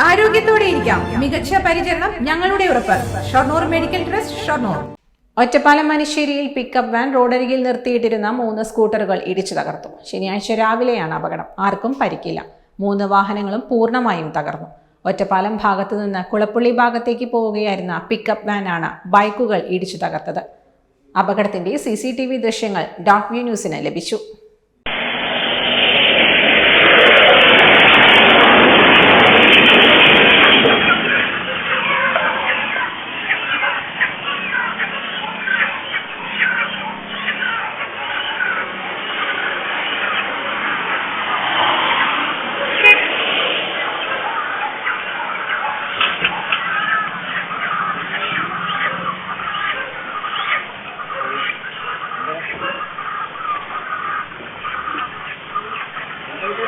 ആരോഗ്യത്തോടെ ഇരിക്കാം. മികച്ച പരിചരണം ഞങ്ങളുടെ ഉറപ്പ്. Shoranur medical trust Shoranur. Ottapalam മനുശ്ശേരിയിൽ പിക്കപ്പ് വാൻ റോഡരികിൽ നിർത്തിയിട്ടിരുന്ന മൂന്ന് സ്കൂട്ടറുകൾ ഇടിച്ചു തകർത്തു. ശനിയാഴ്ച രാവിലെയാണ് അപകടം. ആർക്കും പരിക്കില്ല. മൂന്ന് വാഹനങ്ങളും പൂർണമായും തകർന്നു. ഒറ്റപ്പാലം ഭാഗത്തു നിന്ന് കുളപ്പുള്ളി ഭാഗത്തേക്ക് പോവുകയായിരുന്ന പിക്കപ്പ് ആണ് ബൈക്കുകൾ ഇടിച്ചു തകർത്തത്. അപകടത്തിന്റെ സി സി ടി വി ദൃശ്യങ്ങൾ ഡോട്ട് വ്യൂ ന്യൂസിന് ലഭിച്ചു.